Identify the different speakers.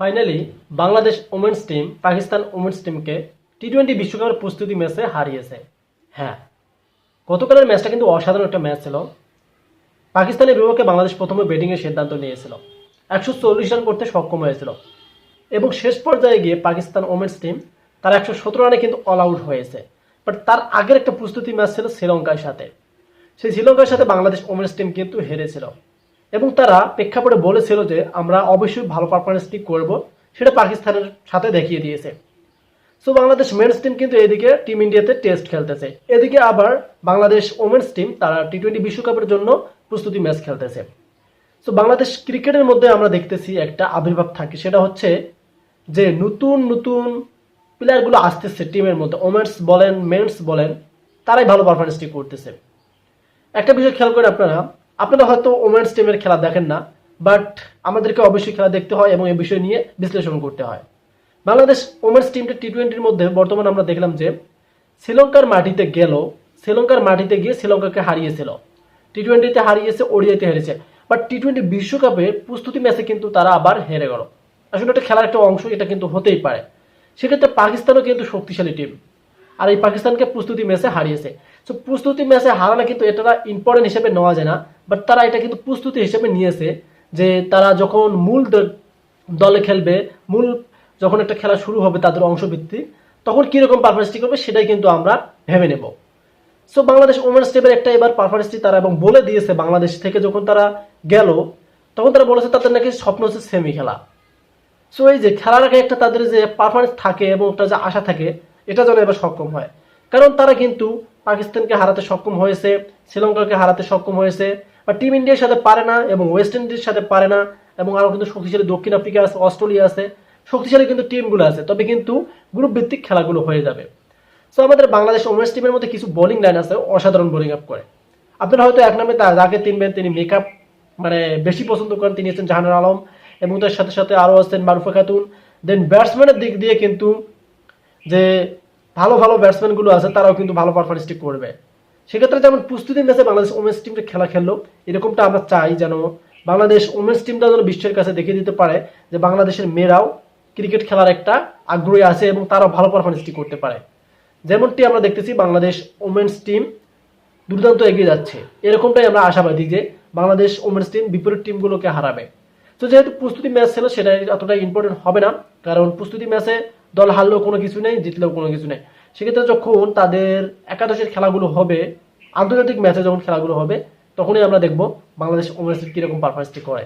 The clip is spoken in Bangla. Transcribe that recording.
Speaker 1: Finally Bangladesh women's team Pakistan women's টিমকে টি টোয়েন্টি বিশ্বকাপের প্রস্তুতি ম্যাচে হারিয়েছে। হ্যাঁ গতকালের ম্যাচটা কিন্তু অসাধারণ একটা ম্যাচ ছিল। পাকিস্তানের বিপক্ষে বাংলাদেশ প্রথমে ব্যাটিংয়ের সিদ্ধান্ত নিয়েছিল। একশো চল্লিশ রান করতে সক্ষম হয়েছিল। এবং শেষ পর্যায়ে গিয়ে পাকিস্তান ওমেন্স টিম তারা একশো সতেরো রানে কিন্তু অল আউট হয়েছে। বাট তার আগের একটা প্রস্তুতি ম্যাচ ছিল শ্রীলঙ্কার সাথে। সেই শ্রীলঙ্কার সাথে বাংলাদেশ ওমেন্স টিম কিন্তু হেরেছিল। এবং তারা প্রেক্ষাপটে বলেছিল যে আমরা অবশ্যই ভালো পারফরমেন্সটি করব, সেটা পাকিস্তানের সাথে দেখিয়ে দিয়েছে। সো বাংলাদেশ মেন্স টিম কিন্তু এদিকে টিম ইন্ডিয়াতে টেস্ট খেলতেছে। এদিকে আবার বাংলাদেশ ওমেন্স টিম তারা টি টোয়েন্টি বিশ্বকাপের জন্য প্রস্তুতি ম্যাচ খেলতেছে। সো বাংলাদেশ ক্রিকেটের মধ্যে আমরা দেখতেছি একটা আবির্ভাব থাকে, সেটা হচ্ছে যে নতুন নতুন প্লেয়ারগুলো আসতেছে টিমের মধ্যে। ওমেন্স বলেন মেন্স বলেন, তারাই ভালো পারফরমেন্সটি করতেছে। একটা বিষয় খেয়াল করেন আপনারা আপনারা হয়তো ওমেন্স টিমের খেলা দেখেন না বাট আমাদেরকে অবশ্যই খেলা দেখতে হয় এবং এই বিষয় নিয়ে বিশ্লেষণ করতে হয়। বাংলাদেশ ওমেন্স টিমটা টি টোয়েন্টির মধ্যে বর্তমানে আমরা দেখলাম যে, শ্রীলঙ্কার মাটিতে গেল, শ্রীলঙ্কার মাটিতে গিয়ে শ্রীলঙ্কাকে হারিয়েছিল। টি টোয়েন্টিতে হারিয়েছে, ওডিআইতে হেরেছে। বাট টি টোয়েন্টি বিশ্বকাপে প্রস্তুতি ম্যাচে কিন্তু তারা আবার হেরে গেল। আসলে এটা খেলার একটা অংশ, এটা কিন্তু হতেই পারে। সেক্ষেত্রে পাকিস্তানও কিন্তু শক্তিশালী টিম আর এই পাকিস্তানকে প্রস্তুতি ম্যাচে হারিয়েছে। সো প্রস্তুতি ম্যাচে হারানো কিন্তু এটা ইম্পর্টেন্ট হিসেবে নেওয়া যায় না। বাট তারা এটা কিন্তু প্রস্তুতি হিসেবে নিয়েছে যে তারা যখন মূল দলে খেলবে, মূল যখন একটা খেলা শুরু হবে তাদের অংশভিত্তিক তখন কীরকম পারফরমেন্সটি করবে সেটাই কিন্তু আমরা ভেবে নেব। সো বাংলাদেশ ওমেন্স টিমের একটা এবার পারফরমেন্সটি তারা এবং বলে দিয়েছে বাংলাদেশ থেকে যখন তারা গেল, তখন তারা বলেছে তাদের নাকি স্বপ্ন হচ্ছে সেমি খেলা সো এই যে খেলার আগে একটা তাদের যে পারফরমেন্স থাকে এবং একটা যে আশা থাকে, এটা যেন এবার সক্ষম হয়। কারণ তারা কিন্তু পাকিস্তানকে হারাতে সক্ষম হয়েছে, শ্রীলঙ্কাকে হারাতে সক্ষম হয়েছে বা টিম ইন্ডিয়ার সাথে পারে না এবং ওয়েস্ট ইন্ডিজের সাথে পারে না এবং আরও কিন্তু শক্তিশালী দক্ষিণ আফ্রিকা আছে, অস্ট্রেলিয়া আছে, শক্তিশালী কিন্তু টিমগুলো আছে, তবে কিন্তু গ্রুপ ভিত্তিক খেলাগুলো হয়ে যাবে। সো আমাদের বাংলাদেশ ওমেন্স টিমের মধ্যে কিছু বোলিং লাইন আছে, অসাধারণ বোলিং আপ করে। আপনারা হয়তো এক নামে যাকে তিনবেন তিনি মেকআপ মানে বেশি পছন্দ করেন, তিনি হচ্ছেন জাহানুর আলম এবং তার সাথে সাথে আরও আছেন মারুফা খাতুন। দেন ব্যাটসম্যানের দিক দিয়ে কিন্তু যে ভালো ভালো ব্যাটসম্যানগুলো আছে, তারাও কিন্তু ভালো পারফরমেন্সটি করবে। সেক্ষেত্রে যেমন প্রস্তুতি ম্যাচে বাংলাদেশ ওমেন্স টিমটা খেলা খেললো, এরকমটা আমরা চাই যেন বাংলাদেশ ওমেন্স টিমটা যেন বিশ্বের কাছে দেখিয়ে দিতে পারে যে বাংলাদেশের মেয়েরাও ক্রিকেট খেলার একটা আগ্রহী আছে এবং তারাও ভালো পারফরমেন্সটি করতে পারে। যেমনটি আমরা দেখতেছি বাংলাদেশ ওমেন্স টিম দুর্দান্ত এগিয়ে যাচ্ছে। এরকমটাই আমরা আশাবাদী যে বাংলাদেশ ওমেন্স টিম বিপরীত টিমগুলোকে হারাবে। তো যেহেতু প্রস্তুতি ম্যাচ ছিল সেটা এতটা ইম্পর্টেন্ট হবে না, কারণ প্রস্তুতি ম্যাচে দল হারলেও কোনো কিছু নেই, জিতলেও কোনো কিছু নেই। সেক্ষেত্রে যখন তাদের একাদশের খেলাগুলো হবে, আন্তর্জাতিক ম্যাচে যখন খেলাগুলো হবে, তখনই আমরা দেখব বাংলাদেশ ওমেন্স কীরকম পারফরমেন্সটি করে।